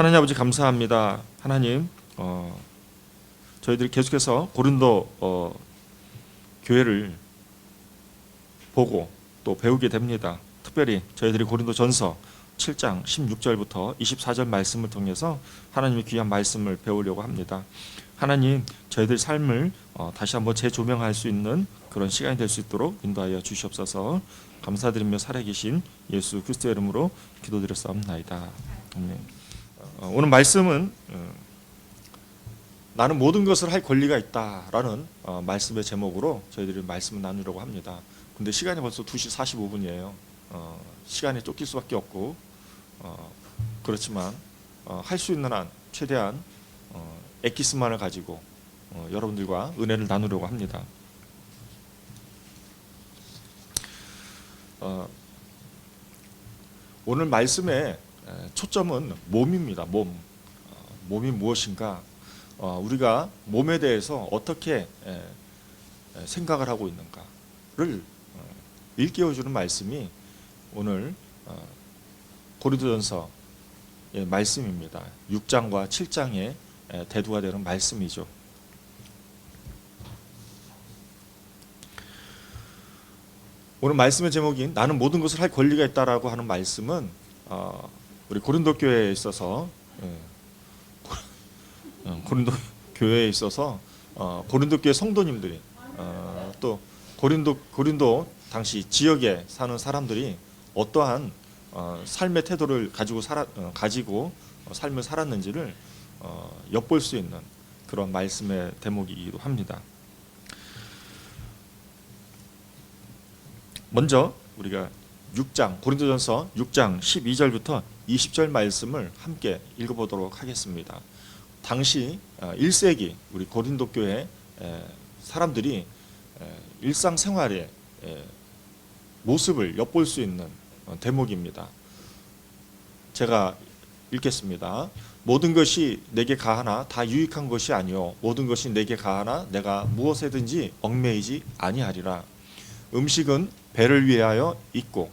하나님 아버지 감사합니다. 하나님 어, 저희들이 계속해서 고린도 어, 교회를 보고 또 배우게 됩니다. 특별히 저희들이 고린도 전서 7장 16절부터 24절 말씀을 통해서 하나님의 귀한 말씀을 배우려고 합니다. 하나님 저희들 삶을 어, 다시 한번 재조명할 수 있는 그런 시간이 될 수 있도록 인도하여 주시옵소서. 감사드리며 살아계신 예수 그리스도의 이름으로 기도드렸사옵나이다. 아멘. 어, 오늘 말씀은 어, 나는 모든 것을 할 권리가 있다라는 어, 말씀의 제목으로 저희들이 말씀을 나누려고 합니다. 근데 시간이 벌써 2시 45분이에요. 어, 시간에 쫓길 수밖에 없고 어, 그렇지만 어, 할수 있는 한 최대한 어, 엑기스만을 가지고 어, 여러분들과 은혜를 나누려고 합니다. 어, 오늘 말씀의 에, 초점은 몸입니다. 몸. 어, 몸이 무엇인가? 어, 우리가 몸에 대해서 어떻게 생각을 하고 있는가를 어, 일깨워주는 말씀이 오늘 어, 고린도전서의 말씀입니다. 6장과 7장의 에, 대두가 되는 말씀이죠. 오늘 말씀의 제목인 나는 모든 것을 할 권리가 있다라고 하는 말씀은 어, 우리 고린도 교회에 있어서 예, 고- 어, 고린도 교회에 있어서 어, 고린도 교회 성도님들이 어, 또 고린도 고린도 당시 지역에 사는 사람들이 어떠한 어, 삶의 태도를 가지고 살아 어, 가지고 어, 삶을 살았는지를 어, 엿볼 수 있는 그런 말씀의 대목이기도 합니다. 먼저 우리가 6장 고린도전서 6장 12절부터 20절 말씀을 함께 읽어보도록 하겠습니다. 당시 1세기 우리 고린도 교회 에, 사람들이 에, 일상생활의 에, 모습을 엿볼 수 있는 어, 대목입니다. 제가 읽겠습니다. 모든 것이 내게 가하나 다 유익한 것이 아니요 모든 것이 내게 가하나 내가 무엇에든지 얽매이지 아니하리라. 음식은 배를 위하여 있고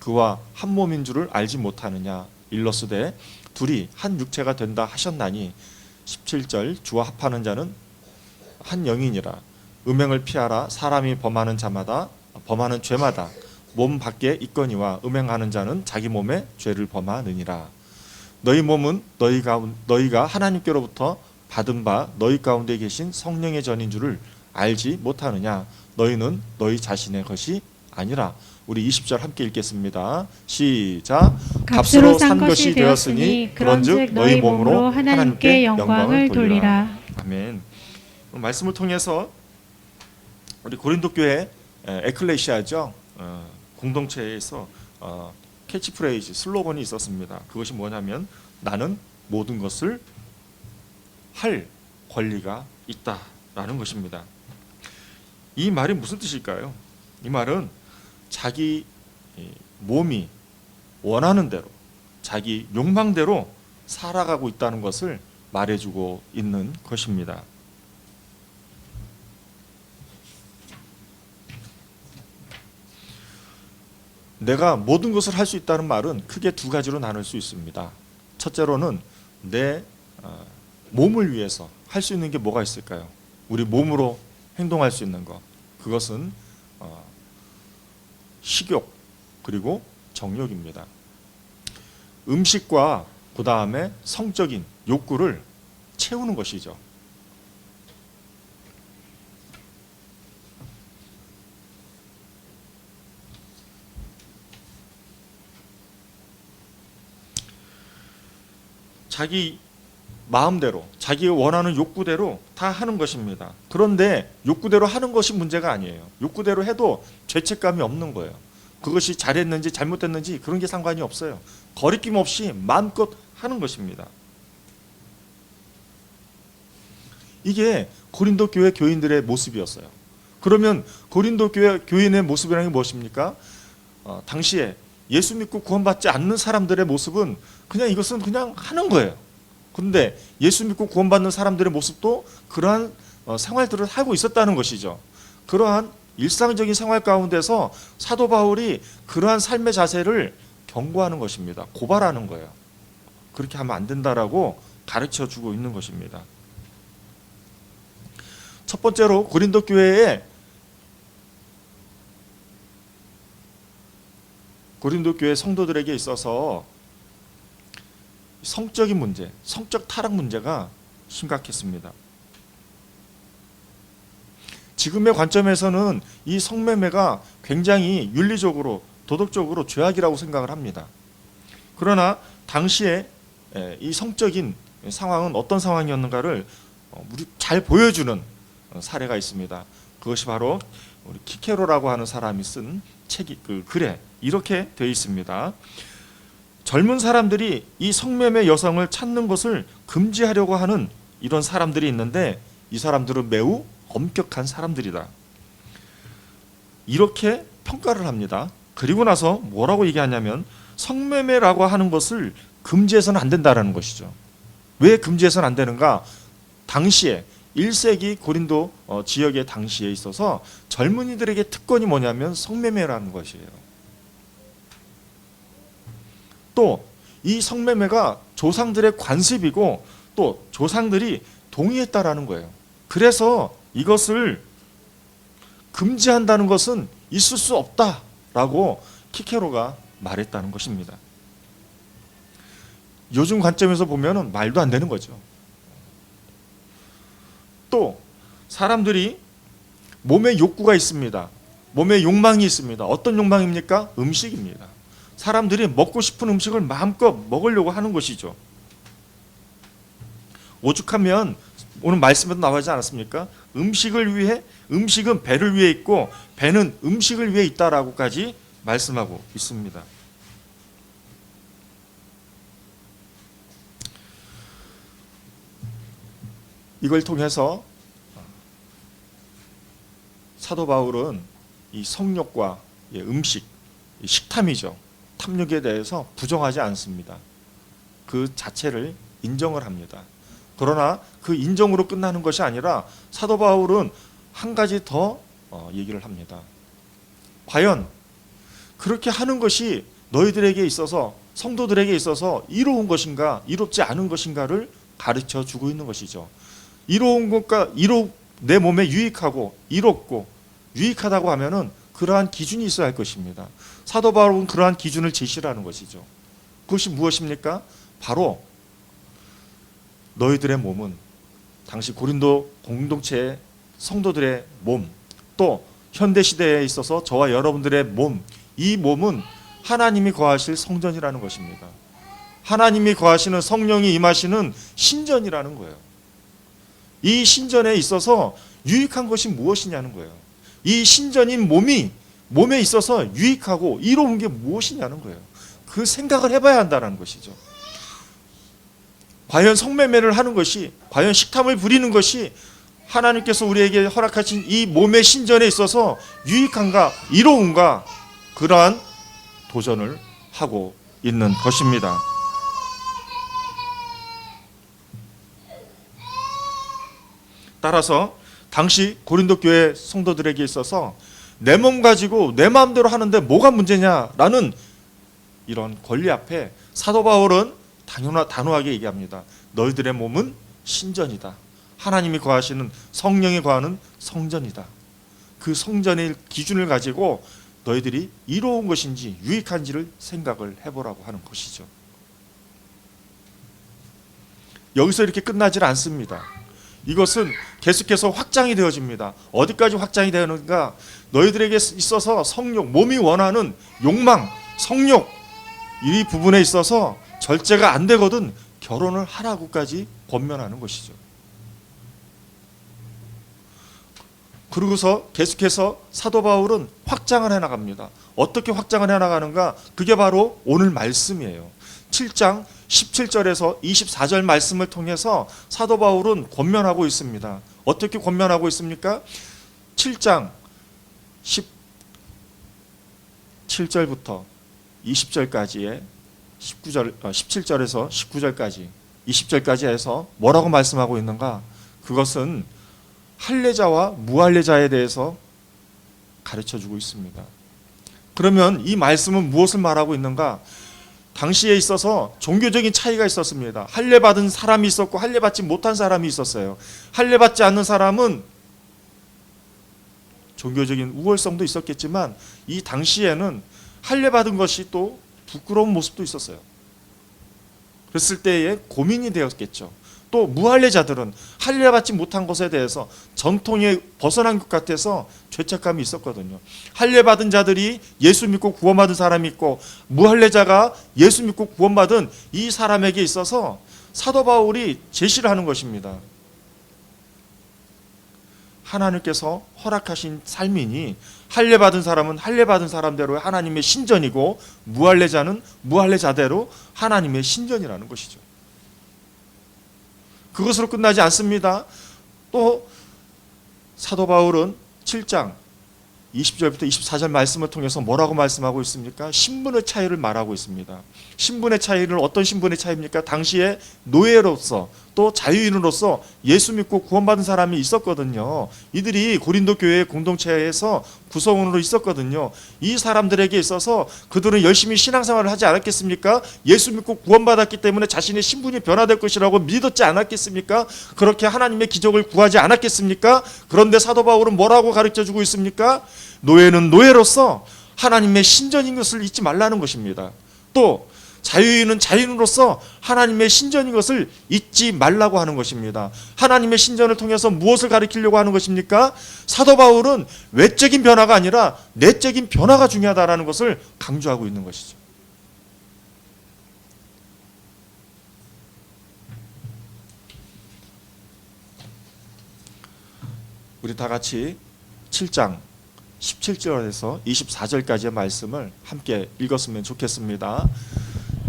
그와 한 몸인 줄을 알지 못하느냐? 일러스되 둘이 한 육체가 된다 하셨나니 17절 주와 합하는 자는 한 영이니라. 음행을 피하라. 사람이 범하는 자마다 범하는 죄마다 몸 밖에 있거니와 음행하는 자는 자기 몸에 죄를 범하느니라. 너희 몸은 너희 가운 너희가 하나님께로부터 받은 바 너희 가운데 계신 성령의 전인 줄을 알지 못하느냐? 너희는 너희 자신의 것이 아니라 우리 20절 함께 읽겠습니다. 시작. 값으로 산 것이 되었으니 그런즉 너희 몸으로 하나님께 영광을 돌리라. 아멘. 말씀을 통해서 우리 고린도 교회 에, 에클레시아죠 어, 공동체에서 어, 캐치프레이즈 슬로건이 있었습니다. 그것이 뭐냐면 나는 모든 것을 할 권리가 있다라는 것입니다. 이 말이 무슨 뜻일까요? 이 말은 자기 이, 몸이 원하는 대로 자기 욕망대로 살아가고 있다는 것을 말해주고 있는 것입니다. 내가 모든 것을 할 수 있다는 말은 크게 두 가지로 나눌 수 있습니다. 첫째로는 내 어, 몸을 위해서 할 수 있는 게 뭐가 있을까요? 우리 몸으로 행동할 수 있는 것. 그것은 어, 식욕 그리고 정욕입니다. 음식과 그 다음에 성적인 욕구를 채우는 것이죠. 자기 마음대로 자기가 원하는 욕구대로 다 하는 것입니다. 그런데 욕구대로 하는 것이 문제가 아니에요. 욕구대로 해도 죄책감이 없는 거예요. 그것이 잘했는지 잘못했는지 그런 게 상관이 없어요. 거리낌 없이 마음껏 하는 것입니다. 이게 고린도 교회 교인들의 모습이었어요. 그러면 고린도 교회 교인의 모습이라는 게 무엇입니까? 어, 당시에 예수 믿고 구원받지 않는 사람들의 모습은 그냥 이것은 그냥 하는 거예요. 그런데 예수 믿고 구원받는 사람들의 모습도 그러한 어, 생활들을 하고 있었다는 것이죠. 그러한 일상적인 생활 가운데서 사도 바울이 그러한 삶의 자세를 경고하는 것입니다. 고발하는 거예요. 그렇게 하면 안 된다라고 가르쳐 주고 있는 것입니다. 첫 번째로 고린도 교회에 고린도 교회 성도들에게 있어서 성적인 문제, 성적 타락 문제가 심각했습니다. 지금의 관점에서는 이 성매매가 굉장히 윤리적으로 도덕적으로 죄악이라고 생각을 합니다. 그러나 당시에 에, 이 성적인 상황은 어떤 상황이었는가를 어, 우리 잘 보여주는 어, 사례가 있습니다. 그것이 바로 우리 키케로라고 하는 사람이 쓴 책이 그 글에 이렇게 되어 있습니다. 젊은 사람들이 이 성매매 여성을 찾는 것을 금지하려고 하는 이런 사람들이 있는데 이 사람들은 매우 엄격한 사람들이다. 이렇게 평가를 합니다. 그리고 나서 뭐라고 얘기하냐면 성매매라고 하는 것을 금지해서는 안 된다라는 것이죠. 왜 금지해서는 안 되는가? 당시에 1세기 고린도 어, 지역의 당시에 있어서 젊은이들에게 특권이 뭐냐면 성매매라는 것이에요. 또 이 성매매가 조상들의 관습이고 또 조상들이 동의했다라는 거예요. 그래서 이것을 금지한다는 것은 있을 수 없다라고 키케로가 말했다는 것입니다. 요즘 관점에서 보면은 말도 안 되는 거죠. 또 사람들이 몸에 욕구가 있습니다. 몸에 욕망이 있습니다. 어떤 욕망입니까? 음식입니다. 사람들이 먹고 싶은 음식을 마음껏 먹으려고 하는 것이죠. 오죽하면 오늘 말씀에도 나오지 않았습니까? 음식을 위해 음식은 배를 위해 있고 배는 음식을 위해 있다라고까지 말씀하고 있습니다. 이걸 통해서 사도 바울은 이 성욕과 이 음식, 이 식탐이죠. 탐욕에 대해서 부정하지 않습니다. 그 자체를 인정을 합니다. 그러나 그 인정으로 끝나는 것이 아니라 사도 바울은 한 가지 더 어, 얘기를 합니다. 과연 그렇게 하는 것이 너희들에게 있어서 성도들에게 있어서 이로운 것인가, 이롭지 않은 것인가를 가르쳐 주고 있는 것이죠. 이로운 것과 이로 내 몸에 유익하고 이롭고 유익하다고 하면은 그러한 기준이 있어야 할 것입니다. 사도 바울은 그러한 기준을 제시하는 것이죠. 그것이 무엇입니까? 바로 너희들의 몸은 당시 고린도 공동체의 성도들의 몸, 또 현대 시대에 있어서 저와 여러분들의 몸, 이 몸은 하나님이 거하실 성전이라는 것입니다. 하나님이 거하시는 성령이 임하시는 신전이라는 거예요. 이 신전에 있어서 유익한 것이 무엇이냐는 거예요. 이 신전인 몸이 몸에 있어서 유익하고 이로운 게 무엇이냐는 거예요. 그 생각을 해봐야 한다는 것이죠. 과연 성매매를 하는 것이, 과연 식탐을 부리는 것이 하나님께서 우리에게 허락하신 이 몸의 신전에 있어서 유익한가, 이로운가, 그러한 도전을 하고 있는 것입니다. 따라서 당시 고린도 교회 성도들에게 있어서 내 몸 가지고 내 마음대로 하는데 뭐가 문제냐라는 이런 권리 앞에 사도 바울은 당연하 단호하게 얘기합니다. 너희들의 몸은 신전이다. 하나님이 거하시는 성령이 거하는 성전이다. 그 성전의 기준을 가지고 너희들이 이로운 것인지 유익한지를 생각을 해보라고 하는 것이죠. 여기서 이렇게 끝나질 않습니다. 이것은 계속해서 확장이 되어집니다. 어디까지 확장이 되는가? 너희들에게 있어서 성욕, 몸이 원하는 욕망, 성욕 이 부분에 있어서 절제가 안 되거든 결혼을 하라고까지 권면하는 것이죠. 그러고서 계속해서 사도 바울은 확장을 해나갑니다. 어떻게 확장을 해나가는가? 그게 바로 오늘 말씀이에요. 7장 17절에서 24절 말씀을 통해서 사도 바울은 권면하고 있습니다. 어떻게 권면하고 있습니까? 7장 17절부터 20절까지의 19절, 어, 17절에서 19절까지 20절까지 해서 뭐라고 말씀하고 있는가? 그것은 할례자와 무할례자에 대해서 가르쳐 주고 있습니다. 그러면 이 말씀은 무엇을 말하고 있는가? 당시에 있어서 종교적인 차이가 있었습니다. 할례 받은 사람이 있었고 할례 받지 못한 사람이 있었어요. 할례 받지 않는 사람은 종교적인 우월성도 있었겠지만 이 당시에는 할례 받은 것이 또 부끄러운 모습도 있었어요. 그랬을 때에 고민이 되었겠죠. 또 무할례자들은 할례 받지 못한 것에 대해서 전통에 벗어난 것 같아서 죄책감이 있었거든요. 할례 받은 자들이 예수 믿고 구원받은 사람이 있고 무할례자가 예수 믿고 구원받은 이 사람에게 있어서 사도 바울이 제시를 하는 것입니다. 하나님께서 허락하신 삶이니 할례 받은 사람은 할례 받은 사람대로 하나님의 신전이고 무할례자는 무할례자대로 하나님의 신전이라는 것이죠. 그것으로 끝나지 않습니다. 또 사도 바울은 7장 20절부터 24절 말씀을 통해서 뭐라고 말씀하고 있습니까? 신분의 차이를 말하고 있습니다. 신분의 차이를 어떤 신분의 차이입니까? 당시에 노예로서 또 자유인으로서 예수 믿고 구원받은 사람이 있었거든요. 이들이 고린도 교회 공동체에서 구성원으로 있었거든요. 이 사람들에게 있어서 그들은 열심히 신앙생활을 하지 않았겠습니까? 예수 믿고 구원받았기 때문에 자신의 신분이 변화될 것이라고 믿었지 않았겠습니까? 그렇게 하나님의 기적을 구하지 않았겠습니까? 그런데 사도 바울은 뭐라고 가르쳐 주고 있습니까? 노예는 노예로서 하나님의 신전인 것을 잊지 말라는 것입니다. 또 자유인은 자유인으로서 하나님의 신전인 것을 잊지 말라고 하는 것입니다. 하나님의 신전을 통해서 무엇을 가리키려고 하는 것입니까? 사도 바울은 외적인 변화가 아니라 내적인 변화가 중요하다라는 것을 강조하고 있는 것이죠. 우리 다 같이 7장 17절에서 24절까지의 말씀을 함께 읽었으면 좋겠습니다.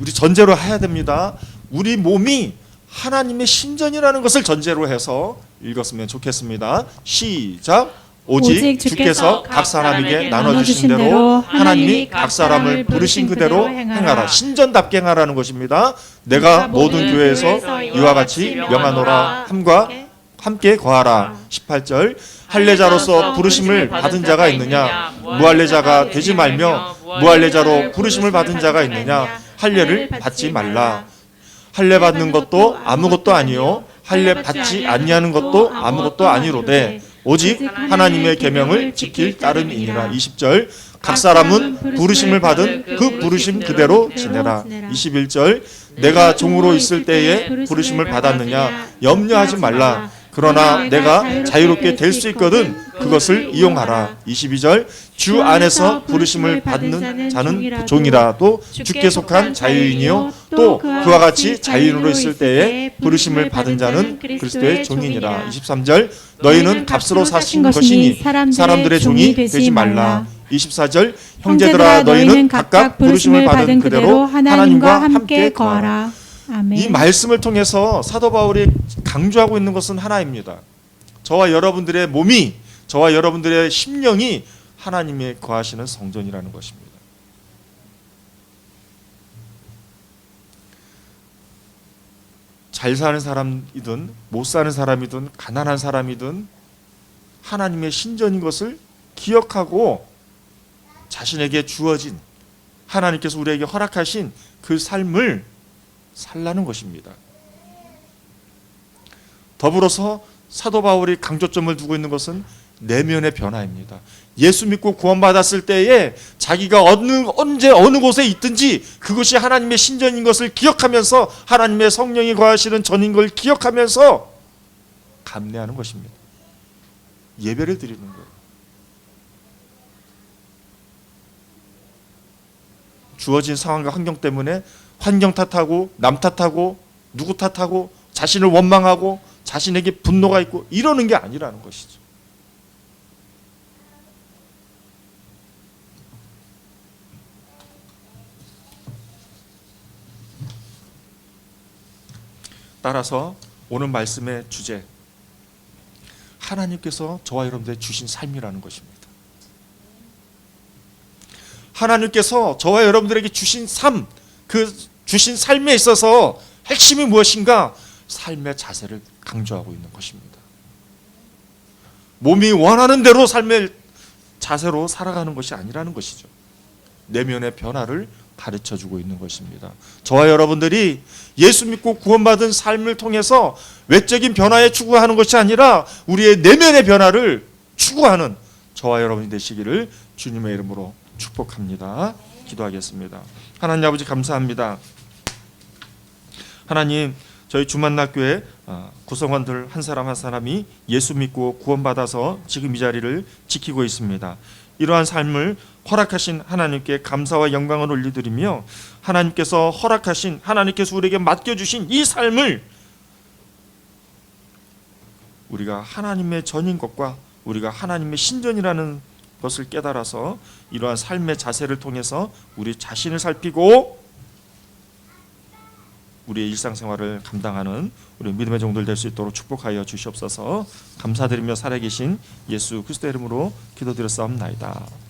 우리 전제로 해야 됩니다. 우리 몸이 하나님의 신전이라는 것을 전제로 해서 읽었으면 좋겠습니다. 시작. 오직, 주께서 각 사람에게 나눠주신 대로 하나님이 각 사람을 부르신 그대로 행하라. 신전답게 행하라는 것입니다. 내가 모든 교회에서 이와 같이 명하노라 함과 함께 거하라. 18절 할례자로서 부르심을 받은 자가 있느냐 무할례자가 되지 말며 무할례자로 부르심을 받은 자가 있느냐 할례를 받지 말라. 할례 받는 것도 아무것도 아니요. 할례 받지 아니하는 것도 아무것도 아니로되 오직 하나님의 계명을 지킬 따름이니라. 20절. 각 사람은 부르심을 받은 그 부르심 그대로 지내라. 21절. 내가 종으로 있을 때에 부르심을 받았느냐? 염려하지 말라. 그러나 내가 자유롭게 될 수 있거든 그것을 이용하라. 22절 주 안에서 부르심을 받는 자는 종이라도 주께 속한 자유인이요 또 그와 같이 자유인으로 있을 때에 부르심을 받은 자는 그리스도의 종이니라. 23절 너희는 값으로 사신 것이니 사람들의 종이 되지 말라. 24절 형제들아 너희는 각각 부르심을 받은 그대로 하나님과 함께 거하라. 아멘. 이 말씀을 통해서 사도 바울이 강조하고 있는 것은 하나입니다. 저와 여러분들의 몸이 저와 여러분들의 심령이 하나님의 거하시는 성전이라는 것입니다. 잘 사는 사람이든 못 사는 사람이든 가난한 사람이든 하나님의 신전인 것을 기억하고 자신에게 주어진 하나님께서 우리에게 허락하신 그 삶을 살라는 것입니다. 더불어서 사도 바울이 강조점을 두고 있는 것은 내면의 변화입니다. 예수 믿고 구원받았을 때에 자기가 어느 언제 어느 곳에 있든지 그것이 하나님의 신전인 것을 기억하면서 하나님의 성령이 거하시는 전인 걸 기억하면서 감내하는 것입니다. 예배를 드리는 거예요. 주어진 상황과 환경 때문에 환경 탓하고 남 탓하고 누구 탓하고 자신을 원망하고 자신에게 분노가 있고 이러는 게 아니라는 것이죠. 따라서 오늘 말씀의 주제 하나님께서 저와 여러분들의 주신 삶이라는 것입니다. 하나님께서 저와 여러분들에게 주신 삶, 그 주신 삶에 있어서 핵심이 무엇인가? 삶의 자세를 강조하고 있는 것입니다. 몸이 원하는 대로 삶의 자세로 살아가는 것이 아니라는 것이죠. 내면의 변화를 가르쳐 주고 있는 것입니다. 저와 여러분들이 예수 믿고 구원받은 삶을 통해서 외적인 변화에 추구하는 것이 아니라 우리의 내면의 변화를 추구하는 저와 여러분이 되시기를 주님의 이름으로 축복합니다. 기도하겠습니다. 하나님 아버지 감사합니다. 하나님 저희 주만낙교회 어, 구성원들 한 사람 한 사람이 예수 믿고 구원받아서 지금 이 자리를 지키고 있습니다. 이러한 삶을 허락하신 하나님께 감사와 영광을 올려드리며 하나님께서 허락하신 하나님께서 우리에게 맡겨주신 이 삶을 우리가 하나님의 전인 것과 우리가 하나님의 신전이라는 것을 깨달아서 이러한 삶의 자세를 통해서 우리 자신을 살피고 우리의 일상생활을 감당하는 우리 믿음의 종들 될 수 있도록 축복하여 주시옵소서. 감사드리며 살아계신 예수 그리스도 이름으로 기도드렸사옵나이다